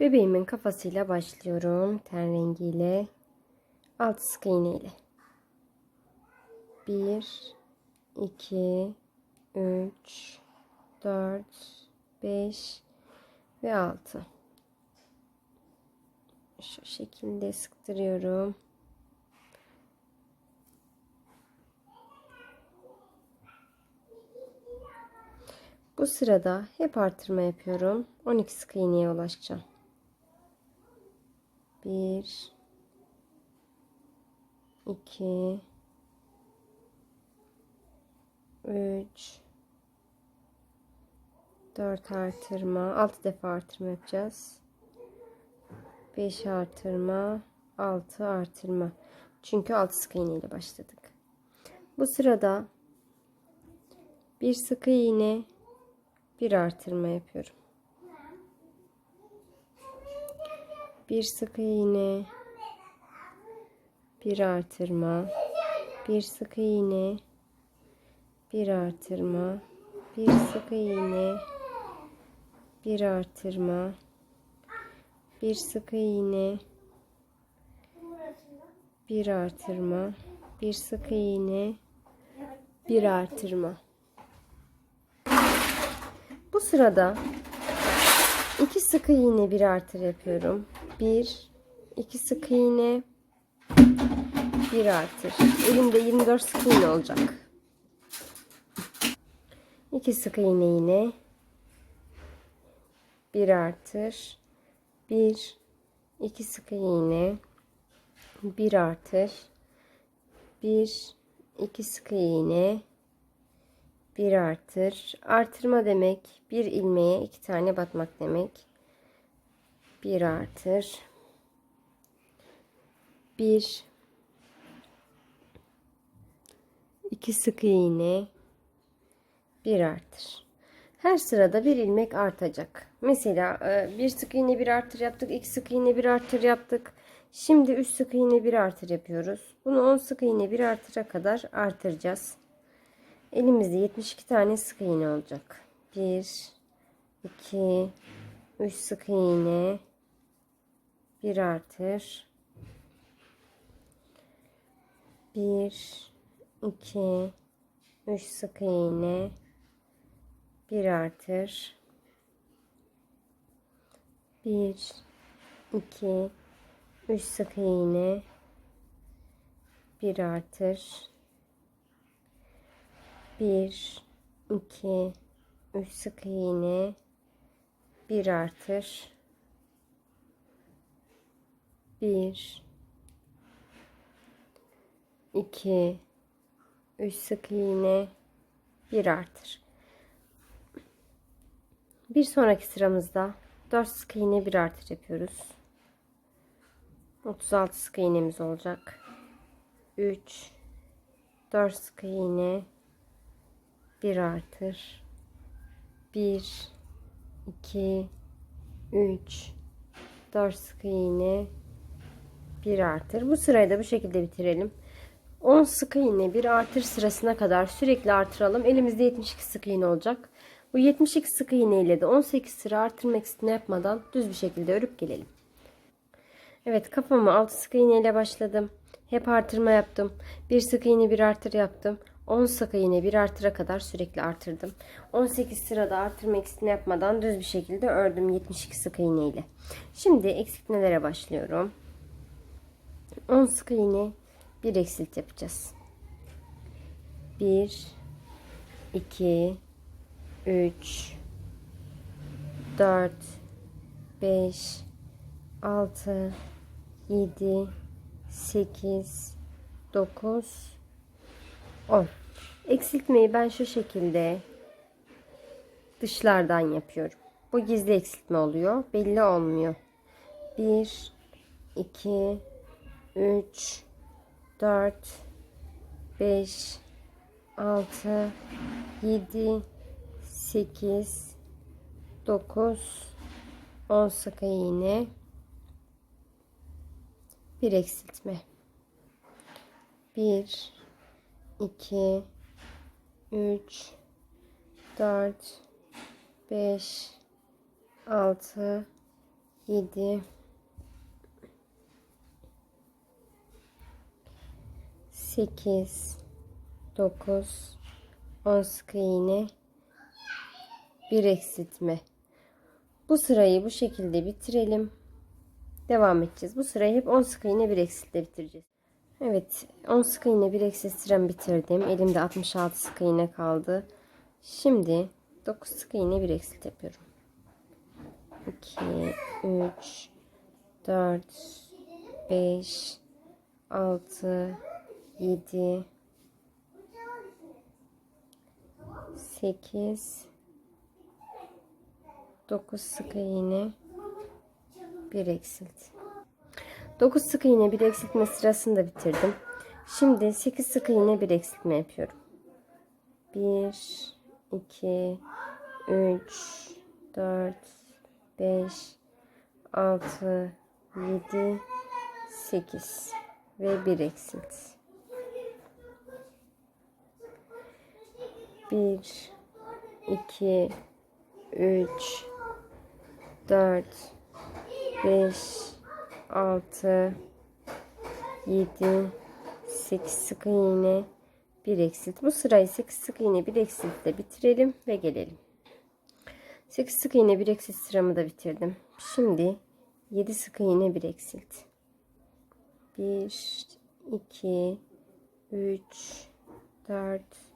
Bebeğimin kafasıyla başlıyorum. Ten rengiyle. Alt sık iğne ile. 1 2 3 4 5 ve 6 şu şekilde sıktırıyorum. Bu sırada hep artırma yapıyorum. 12 sık iğneye ulaşacağım. 1 2 3 4 artırma. 6 defa artırma yapacağız. 5 artırma 6 artırma. Çünkü 6 sık iğne ile başladık. Bu sırada bir sık iğne bir artırma yapıyorum bir sık iğne. Bir artırma. Bir sık iğne. Bir artırma. Bir sık iğne. Bir artırma. Bir sık iğne. Bir artırma. Bir sık iğne. Bir artırma. Bu sırada iki sık iğne bir artır yapıyorum bir iki sık iğne. Bir artır. Elimde 24 sık iğne olacak. 2 sık iğne yine. Bir artır. Bir iki sık iğne. Bir artır. Bir iki sık iğne. Bir artır. Artırma demek bir ilmeğe iki tane batmak demek bir artır bir iki sık iğne bir artır. Her sırada bir ilmek artacak. Mesela e, bir sık iğne bir artır yaptık. iki sık iğne bir artır yaptık. Şimdi 3 sık iğne bir artır yapıyoruz. Bunu 10 sık iğne bir artıra kadar artıracağız. Elimizde 72 tane sık iğne olacak. 1 2 3 sık iğne bir artır. 1 2 3 sık iğne bir artır. Bir, iki, üç sık iğne. Bir artır. Bir, iki, üç sık iğne. Bir artır. Bir, iki, üç sık iğne. Bir artır. Bir sonraki sıramızda 4 sık iğne bir artır yapıyoruz. 36 sık iğnemiz olacak. 3 4 sık iğne bir artır. 1 2 3 4 sık iğne bir artır. Bu sırayı da bu şekilde bitirelim. 10 sık iğne bir artır sırasına kadar sürekli artıralım. Elimizde 72 sık iğne olacak. Bu 72 sık iğne ile de 18 sıra artırma eksiltme yapmadan düz bir şekilde örüp gelelim. Evet kafamı 6 sık iğne ile başladım. Hep artırma yaptım. Bir sık iğne bir artır yaptım. 10 sık iğne bir artıra kadar sürekli artırdım. 18 sırada artırma eksiltme yapmadan düz bir şekilde ördüm 72 sık iğne ile. Şimdi eksiltmelere başlıyorum. 10 sık iğne bir eksilt yapacağız. 1 2 3 4 5 6 7 8 9 10 eksiltmeyi ben şu şekilde dışlardan yapıyorum. Bu gizli eksiltme oluyor. Belli olmuyor. 1 2 3 4 5 6 7 8 9 10 sık iğne bir eksiltme. 1 2 3 4 5 6 7 8 9 10 sık iğne bir eksiltme. Bu sırayı bu şekilde bitirelim. Devam edeceğiz. Bu sırayı hep 10 sık iğne bir eksiltle bitireceğiz. Evet 10 sık iğne bir eksilt sıramı bitirdim. Elimde 66 sık iğne kaldı. Şimdi 9 sık iğne bir eksilt yapıyorum. 2 3 4 5 6 7 8 9 sık iğne bir eksilt. 9 sık iğne bir eksiltme sırasını da bitirdim. Şimdi 8 sık iğne bir eksiltme yapıyorum. 1 2 3 4 5 6 7 8 ve bir eksilt. 1 2 3 4 5 6 7 8 sık iğne bir eksilt. Bu sırayı 8 sık iğne bir eksiltle bitirelim ve gelelim. 8 sık iğne bir eksilt sıramı da bitirdim. Şimdi 7 sık iğne bir eksilt. 1 2 3 4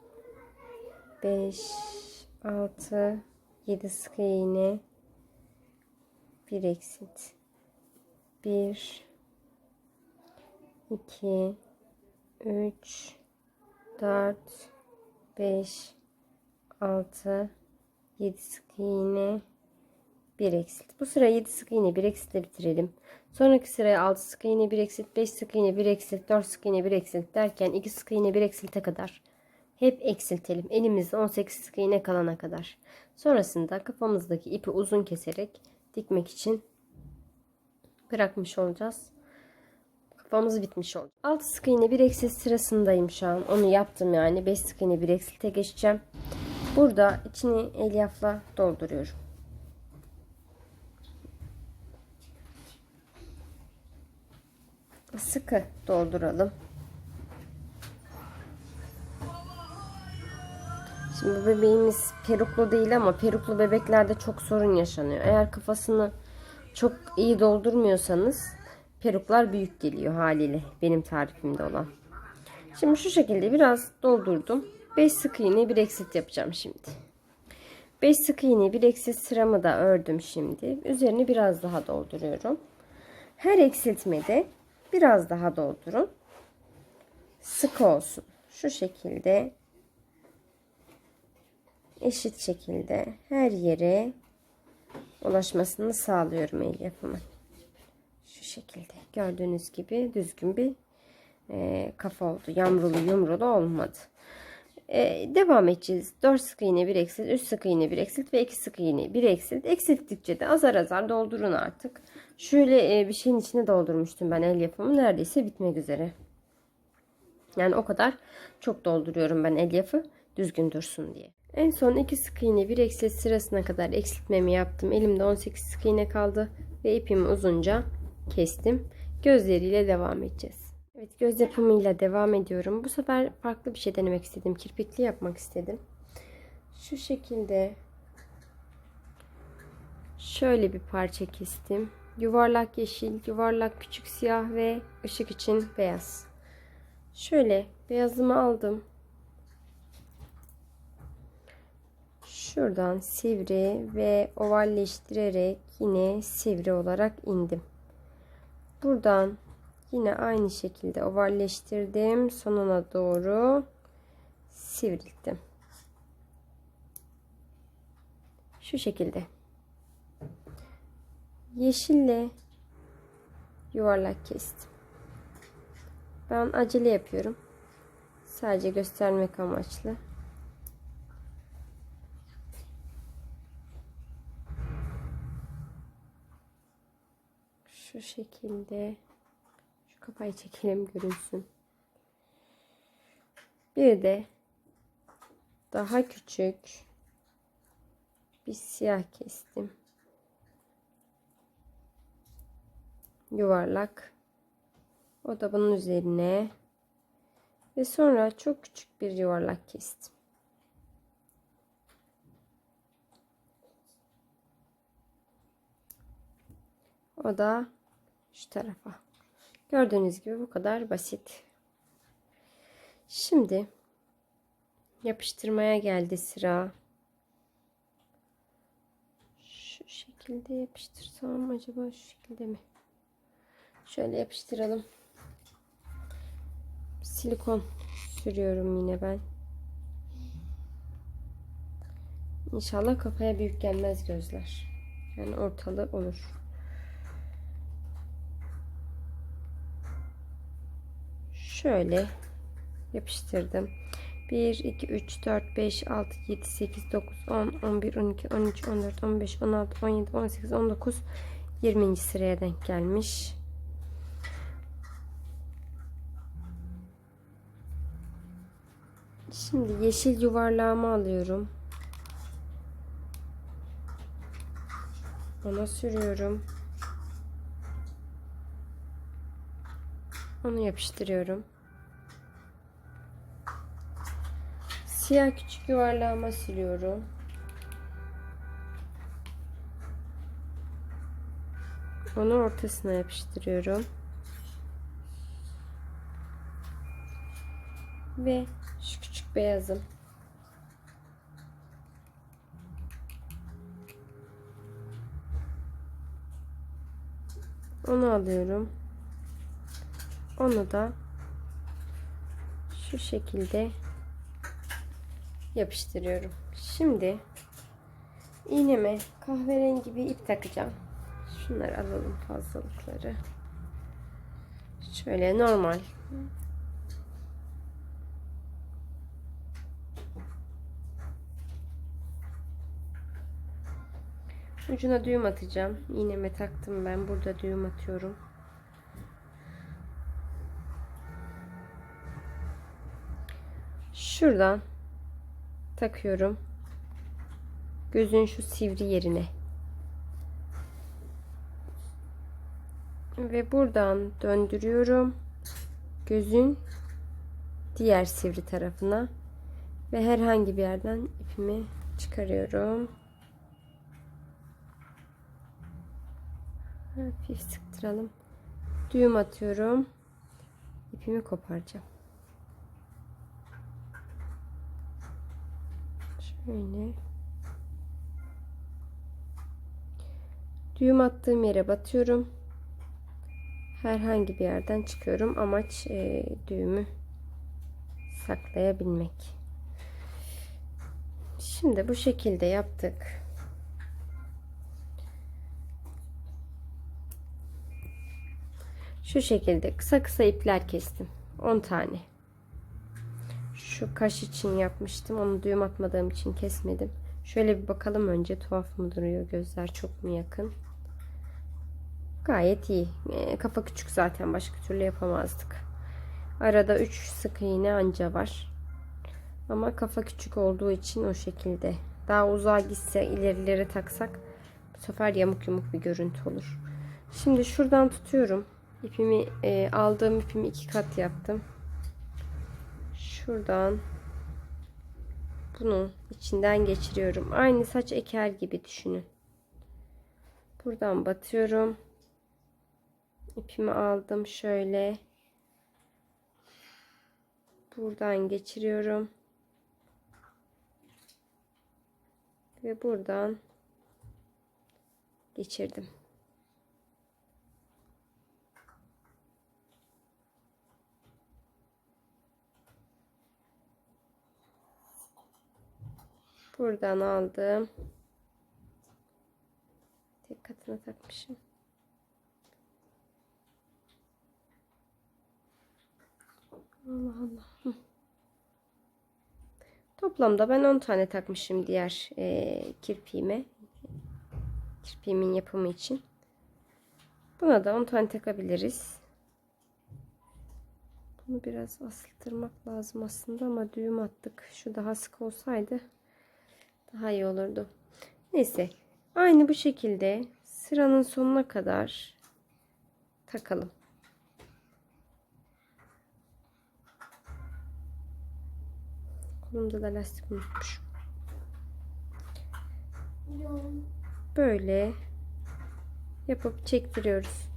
5 6 7 sık iğne. Bir eksilt. 1 2 3 4 5 6 7 sık iğne. Bir eksilt. Bu sıra 7 sık iğne bir eksitle bitirelim. Sonraki sıraya 6 sık iğne bir eksilt, 5 sık iğne bir eksilt, 4 sık iğne bir eksilt derken 2 sık iğne bir eksilte kadar hep eksiltelim. Elimizde 18 sık iğne kalana kadar. Sonrasında kafamızdaki ipi uzun keserek dikmek için bırakmış olacağız. Kafamız bitmiş oldu. 6 sık iğne bir eksilt sırasındayım şu an. Onu yaptım yani. 5 sık iğne bir eksilte geçeceğim. Burada içini elyafla dolduruyorum. Sıkı dolduralım. Şimdi bebeğimiz peruklu değil ama peruklu bebeklerde çok sorun yaşanıyor. Eğer kafasını çok iyi doldurmuyorsanız peruklar büyük geliyor haliyle benim tarifimde olan. Şimdi şu şekilde biraz doldurdum. 5 sık iğne bir eksilt yapacağım şimdi. 5 sık iğne bir eksilt sıramı da ördüm şimdi. Üzerini biraz daha dolduruyorum. Her eksiltmede biraz daha doldurun. Sık olsun. Şu şekilde eşit şekilde her yere ulaşmasını sağlıyorum el yapımı. Şu şekilde gördüğünüz gibi düzgün bir e, kafa oldu. Yamrulu yumrulu olmadı. E, devam edeceğiz. 4 sık iğne bir eksilt, 3 sık iğne bir eksilt ve 2 sık iğne bir eksilt. Eksilttikçe de azar azar doldurun artık. Şöyle e, bir şeyin içine doldurmuştum ben el yapımı. Neredeyse bitmek üzere. Yani o kadar çok dolduruyorum ben el yapı düzgün dursun diye. En son 2 sık iğne bir eksilt sırasına kadar eksiltmemi yaptım. Elimde 18 sık iğne kaldı ve ipimi uzunca kestim. Gözleriyle devam edeceğiz. Evet göz yapımıyla devam ediyorum. Bu sefer farklı bir şey denemek istedim. Kirpikli yapmak istedim. Şu şekilde şöyle bir parça kestim. Yuvarlak yeşil, yuvarlak küçük siyah ve ışık için beyaz. Şöyle beyazımı aldım. Şuradan sivri ve ovalleştirerek yine sivri olarak indim. Buradan yine aynı şekilde ovalleştirdim. Sonuna doğru sivrilttim. Şu şekilde. Yeşille yuvarlak kestim. Ben acele yapıyorum. Sadece göstermek amaçlı. Şu şekilde şu kafayı çekelim görünsün. Bir de daha küçük bir siyah kestim. yuvarlak. O da bunun üzerine. Ve sonra çok küçük bir yuvarlak kestim. O da şu tarafa. Gördüğünüz gibi bu kadar basit. Şimdi yapıştırmaya geldi sıra. Şu şekilde yapıştırsam acaba şu şekilde mi? Şöyle yapıştıralım. Silikon sürüyorum yine ben. İnşallah kafaya büyük gelmez gözler. Yani ortalı olur. Şöyle yapıştırdım. 1, 2, 3, 4, 5, 6, 7, 8, 9, 10, 11, 12, 13, 14, 15, 16, 17, 18, 19, 20. sıraya denk gelmiş. Şimdi yeşil yuvarlağımı alıyorum. Ona sürüyorum. Onu yapıştırıyorum. Siyah küçük yuvarlağıma siliyorum. Onu ortasına yapıştırıyorum. Ve şu küçük beyazım. Onu alıyorum. Onu da şu şekilde yapıştırıyorum. Şimdi iğneme kahverengi bir ip takacağım. Şunları alalım fazlalıkları. Şöyle normal. Ucuna düğüm atacağım. İğneme taktım ben. Burada düğüm atıyorum. Şuradan takıyorum. Gözün şu sivri yerine. Ve buradan döndürüyorum. Gözün diğer sivri tarafına ve herhangi bir yerden ipimi çıkarıyorum. Hafif sıktıralım. Düğüm atıyorum. İpimi koparacağım. Şöyle. Düğüm attığım yere batıyorum. Herhangi bir yerden çıkıyorum. Amaç e, düğümü saklayabilmek. Şimdi bu şekilde yaptık. Şu şekilde kısa kısa ipler kestim. 10 tane. Şu kaş için yapmıştım. Onu düğüm atmadığım için kesmedim. Şöyle bir bakalım önce. Tuhaf mı duruyor? Gözler çok mu yakın? Gayet iyi. E, kafa küçük zaten. Başka türlü yapamazdık. Arada 3 sık iğne anca var. Ama kafa küçük olduğu için o şekilde. Daha uzağa gitse ilerilere taksak bu sefer yamuk yumuk bir görüntü olur. Şimdi şuradan tutuyorum. İpimi e, aldığım ipimi iki kat yaptım. Şuradan bunu içinden geçiriyorum. Aynı saç eker gibi düşünün. Buradan batıyorum. İpimi aldım şöyle. Buradan geçiriyorum. Ve buradan geçirdim. Buradan aldım. Tek katına takmışım. Allah Allah. Toplamda ben 10 tane takmışım diğer e, kirpiğime. Kirpiğimin yapımı için. Buna da 10 tane takabiliriz. Bunu biraz asıltırmak lazım aslında ama düğüm attık. Şu daha sık olsaydı daha iyi olurdu. Neyse. Aynı bu şekilde sıranın sonuna kadar takalım. Kolumda da lastik unutmuşum. Böyle yapıp çektiriyoruz.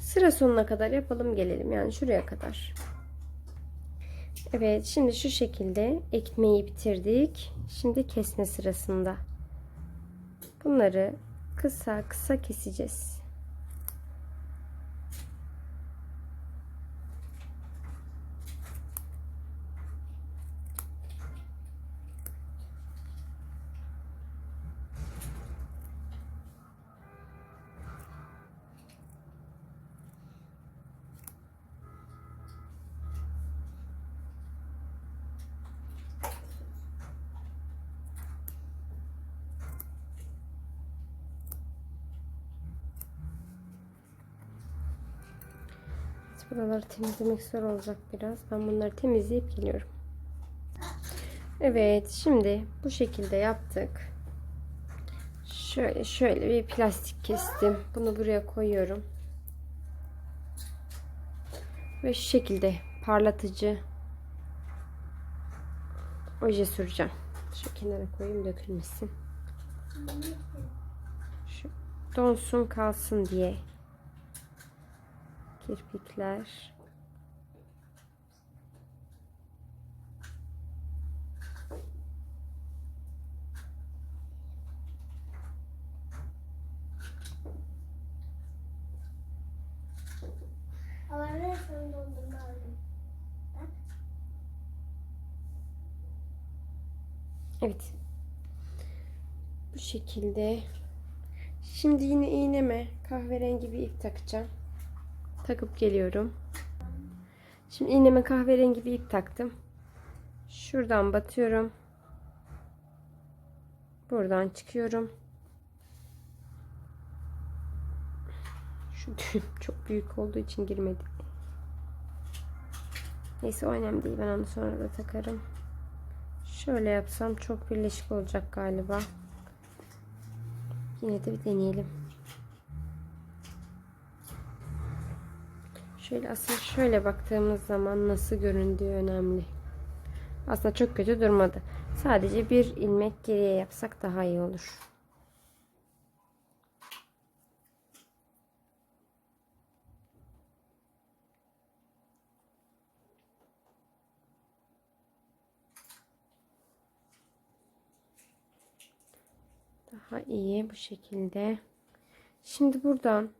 Sıra sonuna kadar yapalım gelelim. Yani şuraya kadar. Evet şimdi şu şekilde ekmeği bitirdik. Şimdi kesme sırasında. Bunları kısa kısa keseceğiz. Buraları temizlemek zor olacak biraz. Ben bunları temizleyip geliyorum. Evet şimdi bu şekilde yaptık. Şöyle şöyle bir plastik kestim. Bunu buraya koyuyorum. Ve şu şekilde parlatıcı oje süreceğim. Şu kenara koyayım dökülmesin. Şu donsun kalsın diye kirpikler. Evet. Bu şekilde. Şimdi yine iğneme kahverengi bir ip takacağım. Takıp geliyorum. Şimdi iğneme kahverengi bir ip taktım. Şuradan batıyorum. Buradan çıkıyorum. Şu düğüm çok büyük olduğu için girmedi. Neyse o önemli değil. Ben onu sonra da takarım. Şöyle yapsam çok birleşik olacak galiba. Yine de bir deneyelim. Şöyle asıl şöyle baktığımız zaman nasıl göründüğü önemli. Aslında çok kötü durmadı. Sadece bir ilmek geriye yapsak daha iyi olur. Daha iyi bu şekilde. Şimdi buradan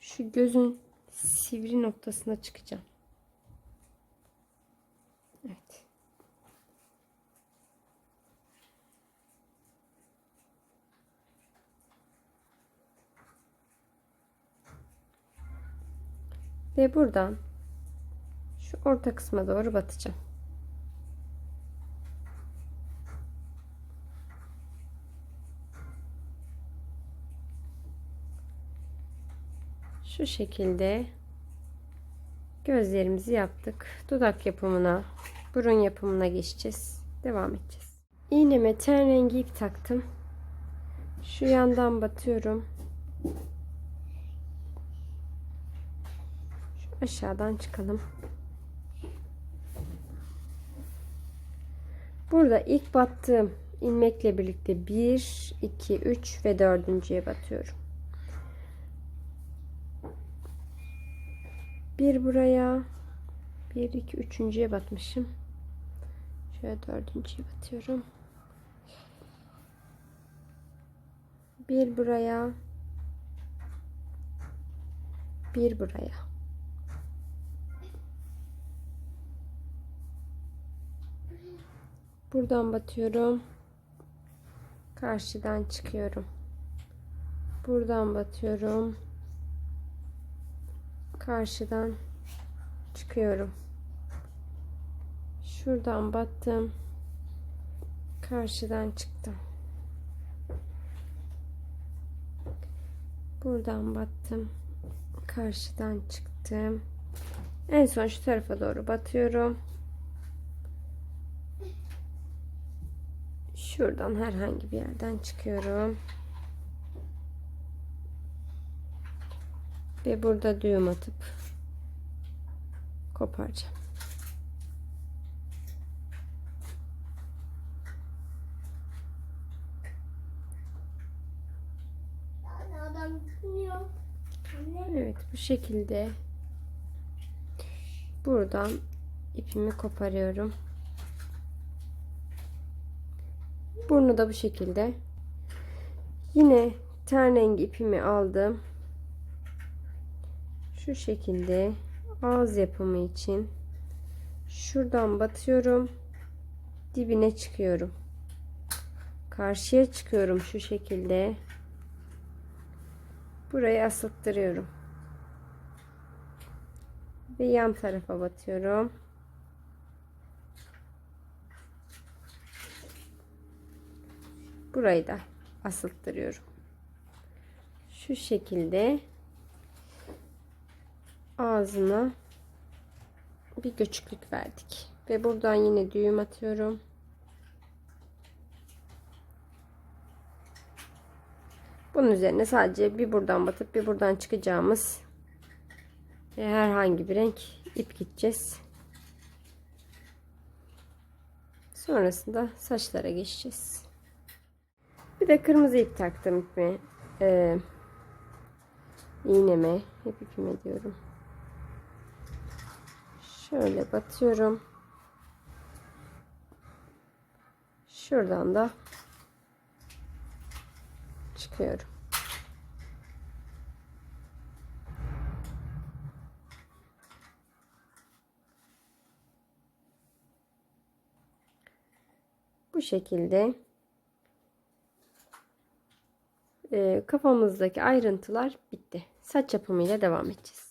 şu gözün sivri noktasına çıkacağım. Evet. Ve buradan şu orta kısma doğru batacağım. Şu şekilde gözlerimizi yaptık. Dudak yapımına, burun yapımına geçeceğiz. Devam edeceğiz. İğneme ten rengi ip taktım. Şu yandan batıyorum. Şu aşağıdan çıkalım. Burada ilk battığım ilmekle birlikte 1, 2, 3 ve dördüncüye batıyorum. Bir buraya. Bir, iki, üçüncüye batmışım. Şöyle dördüncüye batıyorum. Bir buraya. Bir buraya. Buradan batıyorum. Karşıdan çıkıyorum. Buradan batıyorum karşıdan çıkıyorum. Şuradan battım. Karşıdan çıktım. Buradan battım. Karşıdan çıktım. En son şu tarafa doğru batıyorum. Şuradan herhangi bir yerden çıkıyorum. Ve burada düğüm atıp koparacağım. Evet bu şekilde buradan ipimi koparıyorum. Burnu da bu şekilde. Yine ten rengi ipimi aldım. Şu şekilde ağız yapımı için şuradan batıyorum. Dibine çıkıyorum. Karşıya çıkıyorum şu şekilde. Burayı asıttırıyorum. Ve yan tarafa batıyorum. Burayı da asılttırıyorum. Şu şekilde ağzına bir göçüklük verdik. Ve buradan yine düğüm atıyorum. Bunun üzerine sadece bir buradan batıp bir buradan çıkacağımız ve herhangi bir renk ip gideceğiz. Sonrasında saçlara geçeceğiz. Bir de kırmızı ip taktım ipime. Ee, iğneme. Hep ipime diyorum. Şöyle batıyorum. Şuradan da çıkıyorum. Bu şekilde e, kafamızdaki ayrıntılar bitti. Saç yapımıyla devam edeceğiz.